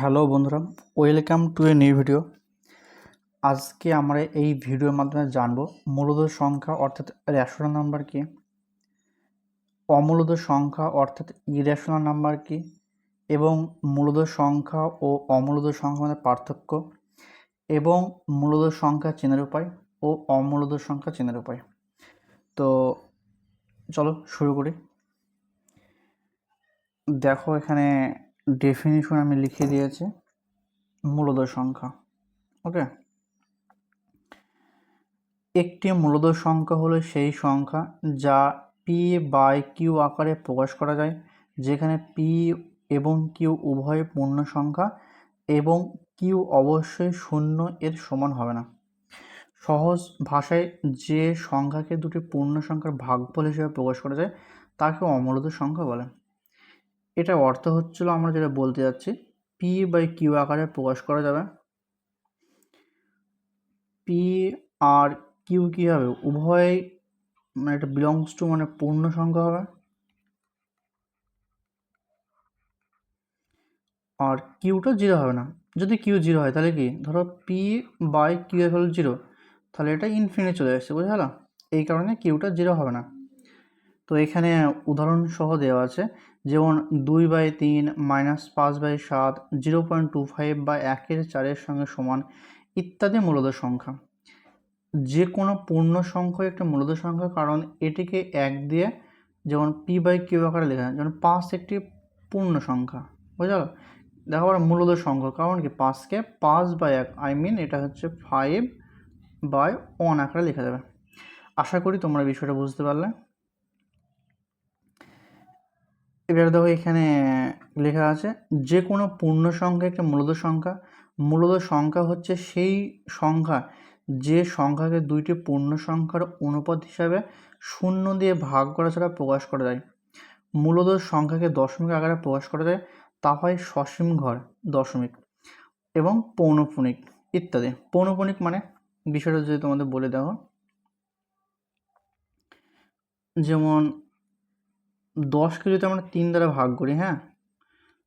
Hello বন্ধুরা, welcome to a new video. আজকে আমরা এই ভিডিওর মাধ্যমে জানব মূলদ সংখ্যা অর্থাৎ রেশনাল নাম্বার কি অমূলদ সংখ্যা অর্থাৎ ইরেশনাল নাম্বার কি, এবং মূলদ সংখ্যা ও অমূলদ সংখ্যা মধ্যে পার্থক্য, এবং মূলদ সংখ্যা চেনার উপায় ও অমূলদ সংখ্যা চেনার উপায়। তো চলো শুরু করি। দেখো এখানে ডেফিনিশন আমি লিখে দিয়েছি মূলদ সংখ্যা ওকে একটি মূলদ সংখ্যা হলো সেই সংখ্যা যা পি বাই কিউ আকারে প্রকাশ করা যায়, যেখানে পি এবং কিউ উভয় পূর্ণ সংখ্যা এবং কিউ অবশ্যই শূন্য এর সমান হবে না। সহজ ভাষায় যে সংখ্যাকে দুটি পূর্ণ সংখ্যার ভাগফল হিসেবে প্রকাশ করা যায়, তাকে অমূলদ সংখ্যা বলে। এটার অর্থ হচ্ছিল আমরা যেটা বলতে যাচ্ছি পি বাই কিউ আকারে প্রকাশ করা যাবে। পি আর কিউ কী হবে? উভয় মানে এটা বিলংস টু মানে পূর্ণ সংখ্যা হবে। আর কিউটা জিরো হবে না। যদি কিউ জিরো হয় তাহলে কি? ধরো পি বাই কিউ হল জিরো তাহলে এটা ইনফিনিট চলে আসছে বুঝে গেল এই কারণে কিউটা জিরো হবে না। তো এখানে উদাহরণ সহ দেওয়া আছে। যেমন দুই বাই তিন মাইনাস পাঁচ বাই সাত জিরো পয়েন্ট টু ফাইভ বা একের চারের সঙ্গে সমান ইত্যাদি মূলত সংখ্যা। যে কোনো পূর্ণ সংখ্যা একটা মূলত সংখ্যা, কারণ এটিকে এক দিয়ে যেমন পি বাই কিউ আকারে লেখা যেমন পাঁচ একটি পূর্ণ সংখ্যা বুঝা দেখো আবার মূলত সংখ্যা, কারণ কি? পাঁচকে পাঁচ বাই এক আই মিন এটা হচ্ছে ফাইভ বাই ওয়ান আকারে লেখা যাবে। আশা করি তোমরা বিষয়টা বুঝতে পারলে। এবার দেখো এখানে লেখা আছে যে কোনো পূর্ণ সংখ্যা একটা মূলত সংখ্যা। মূলত সংখ্যা হচ্ছে সেই সংখ্যা যে সংখ্যাকে দুইটি পূর্ণ সংখ্যার অনুপাত হিসাবে শূন্য দিয়ে ভাগ করা ছাড়া প্রকাশ করা যায়। মূলত সংখ্যাকে দশমিক আকারে প্রকাশ করা যায়, তা হয় সসীম ঘর দশমিক এবং পৌনপুণিক ইত্যাদি। পৌনপুণিক মানে বিষয়টা যদি তোমাদের বলে দেওয়া যেমন দশকে যদি আমরা তিন দ্বারা ভাগ করি হ্যাঁ?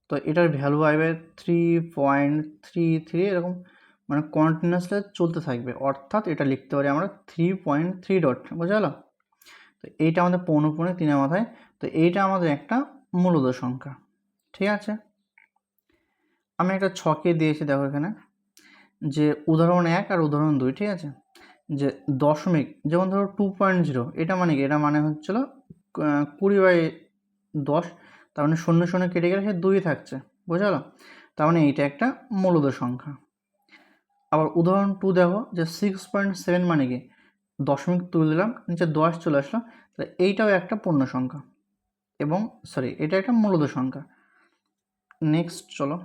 তো এটার ভ্যালু আসবে থ্রি পয়েন্ট থ্রি থ্রি এরকম মানে কন্টিনিউসলি চলতে থাকবে। অর্থাৎ এটা লিখতে পারি আমরা থ্রি পয়েন্ট থ্রি ডট বোঝা গেল? তো এইটা আমাদের পৌনপৌনে তিনের মাথায়, তো এইটা আমাদের একটা মূলদ সংখ্যা, ঠিক আছে? আমি একটা ছকে দিয়েছি, দেখো এখানে, যে উদাহরণ এক আর উদাহরণ দুই, ঠিক আছে? যে দশমিক, যেমন ধরো টু পয়েন্ট জিরো এটা মানে কি? এটা মানে হচ্ছিল কুড়ি বাই দশ, তার মানে শূন্য শূন্য কেটে গেলে সে দুই থাকছে বোঝা গেল তার মানে এইটা একটা মূলদ সংখ্যা। আবার উদাহরণ টু দেখো, যে সিক্স পয়েন্ট সেভেন মানে কি? দশমিক তুলে দিলাম, নিচে দশ চলে আসলো, তাহলে এইটাও একটা পূর্ণ সংখ্যা। এবং সরি এটা একটা মূলদ সংখ্যা। নেক্সট চলো।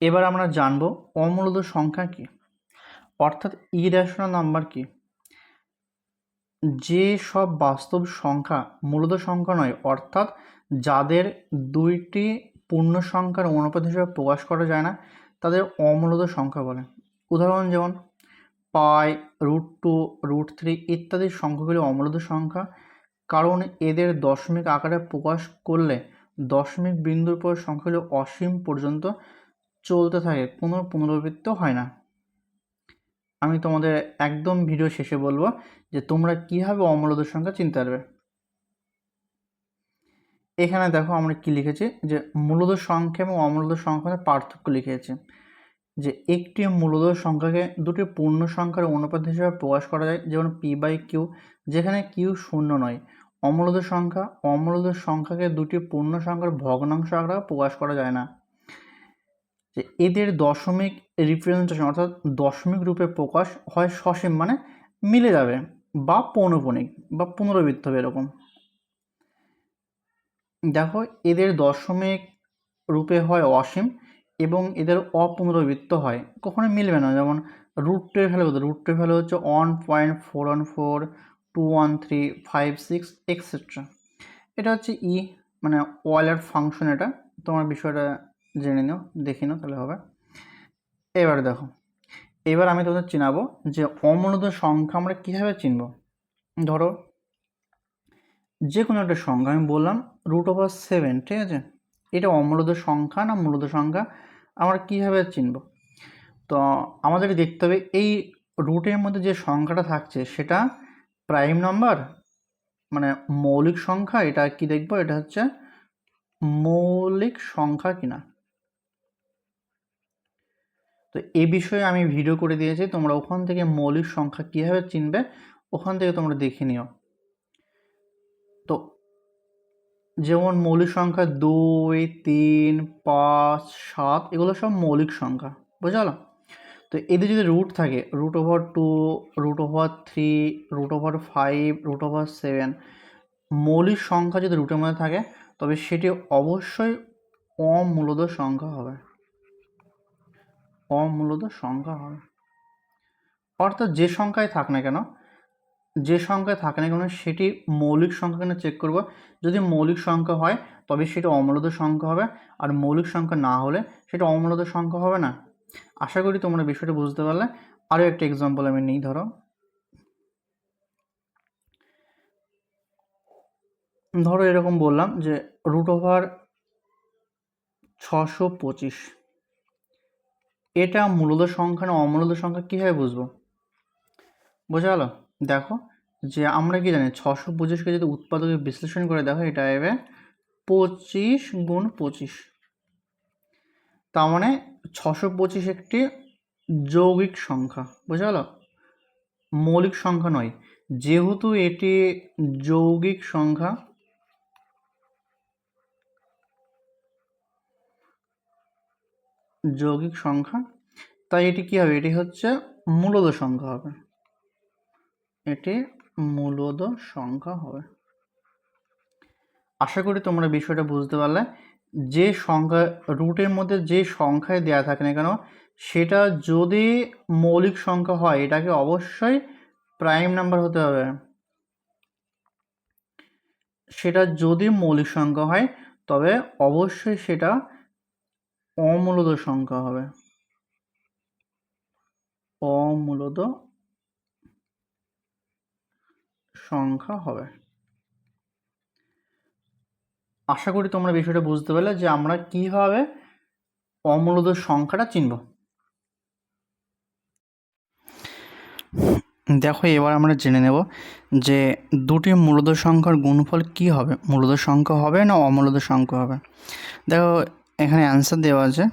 এবার আমরা জানব অমূলদ সংখ্যা কি? অর্থাৎ ইরেশনাল নাম্বার কি? যে সব বাস্তব সংখ্যা মূলদ সংখ্যা নয়, অর্থাৎ যাদের দুইটি পূর্ণ সংখ্যার অনুপাত হিসেবে প্রকাশ করা যায় না, তাদের অমূলদ সংখ্যা বলে। উদাহরণ যেমন, pi root two root three ইত্যাদি সংখ্যাগুলি অমূলদ সংখ্যা। কারণ এদের দশমিক আকারে প্রকাশ করলে দশমিক বিন্দুর পর সংখ্যাগুলি অসীম পর্যন্ত চলতে থাকে, কোনো পুনরাবৃত্ত হয় না। আমি তোমাদের একদম ভিডিও শেষে বলব যে তোমরা কীভাবে অমূলদ সংখ্যা চিনতে পারবে। এখানে দেখো আমরা কি লিখেছি? যে মূলদ সংখ্যা এবং অমূলদ সংখ্যার পার্থক্য লিখেছি। যে একটি মূলদ সংখ্যাকে দুটি পূর্ণ সংখ্যার অনুপাত হিসেবে প্রকাশ করা যায়, যেমন পি বাই কিউ যেখানে কিউ শূন্য নয়। অমূলদ সংখ্যা অমূলদ সংখ্যাকে দুটি পূর্ণ সংখ্যার ভগ্নাংশ আকারে প্রকাশ করা যায় না। যে এদের দশমিক রিপ্রেজেন্টেশন অর্থাৎ দশমিক রূপে প্রকাশ হয় সসীম মানে মিলে যাবে বা পৌনপণিক বা পুনরাবৃত্ত হবে এরকম। দেখো এদের দশমিক রূপে হয় অসীম এবং এদের অপুনরাবৃত্ত হয়। কখনো মিলবে না। যেমন রুটের ভ্যালু কত? রুটের ভ্যালু হচ্ছে one point four one four two one three five six etcetera এটা হচ্ছে ই মানে ওয়ালের ফাংশন এটা। তোমার বিষয়টা জেনে নিও, দেখে নাও তাহলে হবে। এবার দেখো, এবার আমি তোমাদের চিনাবো যে অমূলত সংখ্যা আমরা কীভাবে চিনব। ধরো যে কোনো একটা সংখ্যা, আমি বললাম রুট ওভার সেভেন ঠিক আছে? এটা অমূলদ সংখ্যা না মূলদ সংখ্যা, আমরা কীভাবে চিনব? তো আমাদের দেখতে হবে, এই রুটের মধ্যে যে সংখ্যাটা থাকছে, সেটা প্রাইম নাম্বার মানে মৌলিক সংখ্যা, এটা কি দেখব? এটা হচ্ছে মৌলিক সংখ্যা কিনা। তো এ বিষয়ে আমি ভিডিও করে দিয়েছি, তোমরা ওখান থেকে মৌলিক সংখ্যা কীভাবে চিনবে, ওখান থেকে তোমরা দেখে নিও। তো যেমন মৌলিক সংখ্যা দুই, তিন, পাঁচ, সাত, এগুলো সব মৌলিক সংখ্যা বুঝালো তো এদের যদি রুট থাকে root over two root over three root over five root over seven মৌলিক সংখ্যা যদি রুটের মধ্যে থাকে, তবে সেটি অবশ্যই অমূলদ সংখ্যা হবে। অমূলদ সংখ্যা হবে অর্থাৎ যে সংখ্যায় থাক না কেন, যে সংখ্যায় থাকে না কেন, সেটি মৌলিক সংখ্যা কেন চেক করব? যদি মৌলিক সংখ্যা হয়, তবে সেটা অমূলদ সংখ্যা হবে, আর মৌলিক সংখ্যা না হলে সেটা অমূলদ সংখ্যা হবে না। আশা করি তোমরা বিষয়টা বুঝতে পারলে। আরও একটা এক্সাম্পল আমি নিই, ধরো। ধরো এরকম বললাম যে রুট ওভার ছশো পঁচিশ। এটা মূলদ সংখ্যা না অমূলদ সংখ্যা কীভাবে বুঝব? বোঝা গেল? দেখো, যে আমরা কি জানি, ছশো পঁচিশকে যদি উৎপাদকে বিশ্লেষণ করে দেখো, এটা এবে পঁচিশ গুণ পঁচিশ। তার মানে ছশো পঁচিশ একটি যৌগিক সংখ্যা, বোঝা গেল? মৌলিক সংখ্যা নয়, যেহেতু এটি যৌগিক সংখ্যা যৌগিক সংখ্যা। তাই এটি কী হবে? এটি হচ্ছে মূলদ সংখ্যা হবে। এটি মূলদ সংখ্যা হবে। আশা করি তোমরা বিষয়টা বুঝতে পারলে। যে সংখ্যা, রুটের মধ্যে যে সংখ্যায় দেওয়া থাকে না কেন, সেটা যদি মৌলিক সংখ্যা হয়, এটাকে অবশ্যই প্রাইম নাম্বার হতে হবে। সেটা যদি মৌলিক সংখ্যা হয়, তবে অবশ্যই সেটা অমূলদ সংখ্যা হবে। অমূলদ সংখ্যা হবে। আশা করি তোমরা বিষয়টা বুঝতে পারলে যে আমরা কীভাবে অমূলদ সংখ্যাটা চিনব। দেখো, এবার আমরা জেনে নেব যে দুটি মূলদ সংখ্যার গুণফল কি হবে। মূলদ সংখ্যা হবে না অমূলদ সংখ্যা হবে? দেখো এখানে অ্যান্সার দেওয়া আছে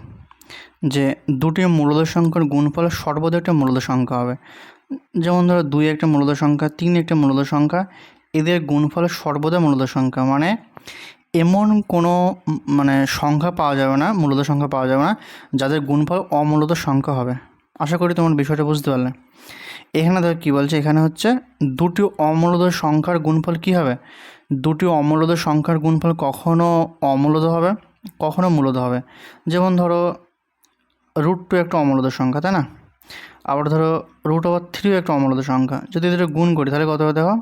যে দুটি মূলদ সংখ্যার গুণফল সর্বদা একটা মূলদ সংখ্যা হবে। যেমন ধরো দুই একটা মূলদ সংখ্যা, তিন একটা মূলদ সংখ্যা, এদের গুণফল সর্বদা মূলদ সংখ্যা। মানে এমন কোনো মানে সংখ্যা পাওয়া যাবে না মূলদ সংখ্যা পাওয়া যাবে না, যাদের গুণফল অমূলদ সংখ্যা হবে। আশা করি তোমার বিষয়টা বুঝতে পারলে। এখানে দেখো কী বলছে, এখানে হচ্ছে দুটি অমূলদ সংখ্যার গুণফল কী হবে? দুটি অমূলদ সংখ্যার গুণফল কখনও অমূলদ হবে। কখনো মূলদ হবে। যেমন ধরো রুট টু একটা অমূলদ সংখ্যা, তাই না? আবার ধরো রুট ওভার থ্রিও একটা অমূলদ সংখ্যা। যদি এদের গুণ করি, তাহলে কত হবে দেখো?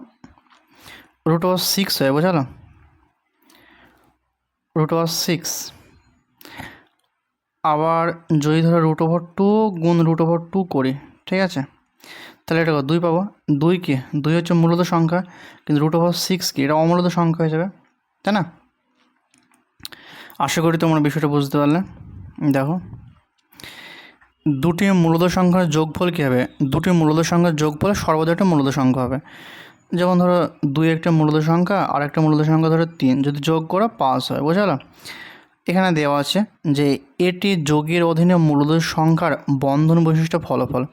রুট ওভার সিক্স হয়, বোঝালো? রুট ওভার সিক্স আবার যদি ধরো রুট ওভার টু গুণ রুট ওভার টু করি, ঠিক আছে? তাহলে এটা দুই পাবো। দুই কি? দুই হচ্ছে মূলত সংখ্যা, কিন্তু রুট ওভার সিক্স কি? এটা অমূলত সংখ্যা হয়ে যাবে, তাই না? আশা করি তোমরা বিষয়টা বুঝতে পারলে। দেখো। দুটি মূলত সংখ্যার যোগফল কী হবে? দুটি মূলত সংখ্যার যোগফল সর্বদা একটা মূলত সংখ্যা হবে। যেমন ধরো, দুই একটা মূলত সংখ্যা, আর একটা মূলত সংখ্যা ধরো তিন। যদি যোগ করো, পাঁচ হয় বোঝালো এখানে দেওয়া আছে যে, এটি যোগের অধীনে মূলত সংখ্যার বন্ধন বৈশিষ্ট্য ফলাফল।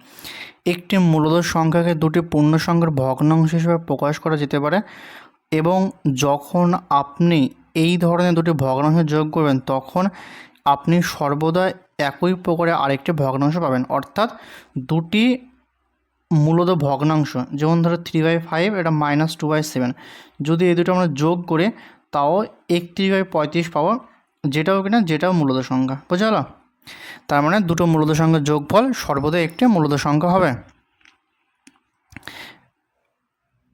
একটি মূলত সংখ্যাকে দুটি পূর্ণ সংখ্যার ভগ্নাংশ হিসেবে প্রকাশ করা যেতে পারে এবং যখন আপনি এই ধরনের দুটি ভগ্নাংশ যোগ করবেন, তখন আপনি সর্বদা একই প্রকারে আরেকটি ভগ্নাংশ পাবেন। অর্থাৎ দুটি মূলত ভগ্নাংশ, যেমন ধরো থ্রি বাই ফাইভ এটা মাইনাস টু বাই সেভেন যদি এই দুটো আমরা যোগ করে, তাও একত্রিশ বাই পঁয়ত্রিশ পাবো, যেটাও কিনা, যেটাও মূলত সংখ্যা। বোঝা গেল তার মানে দুটো মূলত সংখ্যার যোগফল সর্বদা একটি মূলত সংখ্যা হবে।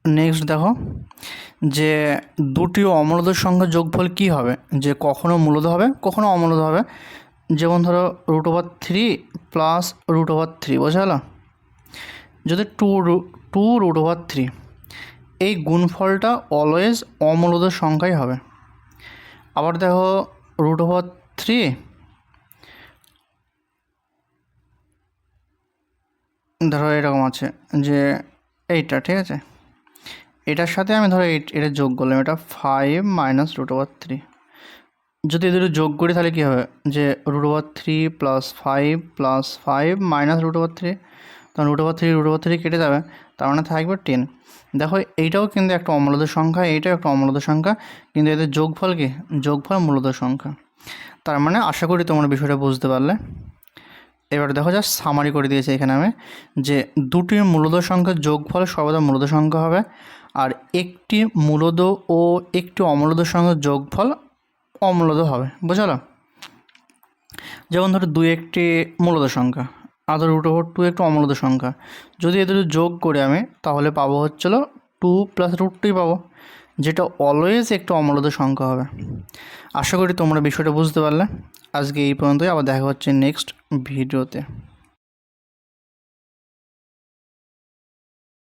নেক্সট দেখো, যে দুটি অমূলত সঙ্গে যোগফল কি হবে? যে কখনো মূলত হবে, কখনো অমূলত হবে। যেমন ধরো root over three plus root over three বোঝা গেল? যদি two two root over three এই গুণফলটা অলওয়েজ অমূলদ সংখ্যাই হবে। আবার দেখো রুট ওভার থ্রি ধরো এরকম আছে যে এইটা, ঠিক আছে? এটার সাথে আমি ধরো এটা যোগ করলাম, এটা five minus root over three যদি এদের যোগ করি তাহলে কী হবে? যে root over three plus five plus five minus root over three তখন root over three root over three কেটে যাবে, তার মানে থাকবে টেন দেখো, এইটাও কিন্তু একটা অমূলদ সংখ্যা, এইটাও একটা অমূলদ সংখ্যা, কিন্তু এদের যোগফল কি? যোগফল মূলত সংখ্যা। তার মানে আশা করি তোমরা বিষয়টা বুঝতে পারলে। এবার দেখো যা সামারি করে দিয়েছে এখানে আমি, যে দুটি মূলদ সংখ্যার যোগফল সর্বদা মূলত সংখ্যা হবে আর একটি মূলদ ও একটি অমূলদ সংখ্যার যোগফল অমূলদ হবে, বুঝালো? যেমন ধরো দুই একটি মূলদ সংখ্যা আর ধরো রুট ওভার টু একটি অমূলদ সংখ্যা। যদি এদের যোগ করে আমি, তাহলে পাবো হচ্ছিল টু প্লাস রুট টুই পাবো, যেটা অলওয়েজ একটা অমূলদ সংখ্যা হবে। আশা করি তোমরা বিষয়টা বুঝতে পারলে। আজকে এই পর্যন্তই, আবার দেখা হচ্ছে নেক্সট ভিডিওতে।